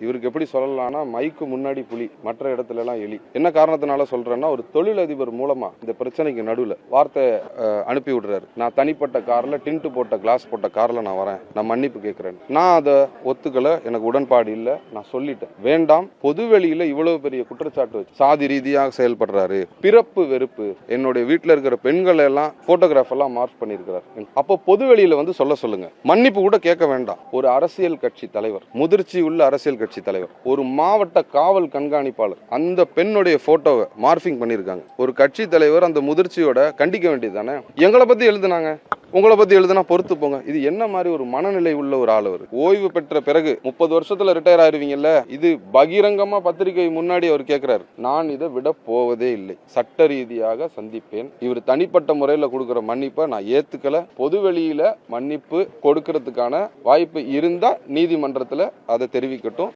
இவருக்கு எப்படி சொல்லலாம்னா மைக்கு முன்னாடி புலி மற்ற இடத்துல எல்லாம் எலி. என்ன காரணத்தினால சொல்றேன்னா ஒரு தொழிலதிபர் மூலமா இந்த பிரச்சனைக்கு நடுவில் வார்த்தை அனுப்பி விடுறாரு. நான் தனிப்பட்ட கார்ல டின்ட்டு போட்ட கிளாஸ் போட்ட கார்ல நான் வரேன். நான் மன்னிப்பு கேட்கிறேன். நான் அதை ஒத்துக்கல எனக்கு உடன்பாடு இல்லை. நான் சொல்லிட்டேன். வேண்டாம். பொதுவெளியில இவ்வளவு பெரிய குற்றச்சாட்டு வச்சு சாதி ரீதியாக செயல்படுறாரு. பிறப்பு வெறுப்பு. என்னுடைய வீட்டில் இருக்கிற பெண்களை எல்லாம் போட்டோகிராஃப் எல்லாம் மார்க் பண்ணியிருக்கிறார். அப்போ பொதுவெளியில வந்து சொல்ல சொல்லுங்க. மன்னிப்பு கூட கேட்க வேண்டாம். ஒரு அரசியல் கட்சி தலைவர் முதிர்ச்சி உள்ள அரசியல் கட்சி தலைவர். ஒரு மாவட்ட காவல் கண்காணிப்பாளர். அந்த பெண்ணுடைய போட்டோவை மார்பிங் பண்ணியிருக்காங்க. ஒரு கட்சி தலைவர் அந்த முதிர்ச்சியோட கண்டிக்க வேண்டியது தானே எங்களை பத்தி எழுதுனாங்க. உங்களை பத்தி எழுதுனா பொறுத்து போங்க. இது என்ன மாதிரி ஒரு மனநிலை உள்ள ஒரு ஆள் அவர்? ஓய்வு பெற்ற பிறகு முப்பது வருஷத்துல ரிட்டையர் ஆயிருவீங்கல்ல? இது பகிரங்கமா பத்திரிகை முன்னாடி அவர் கேட்கிறாரு நான் இதை விட போவதே இல்லை. சட்ட ரீதியாக சந்திப்பேன். இவர் தனிப்பட்ட முறையில் கொடுக்குற மன்னிப்பை நான் ஏத்துக்கல. பொதுவெளியில மன்னிப்பு கொடுக்கறதுக்கான வாய்ப்பு இருந்தா நீதிமன்றத்துல அதை தெரிவிக்கட்டும்.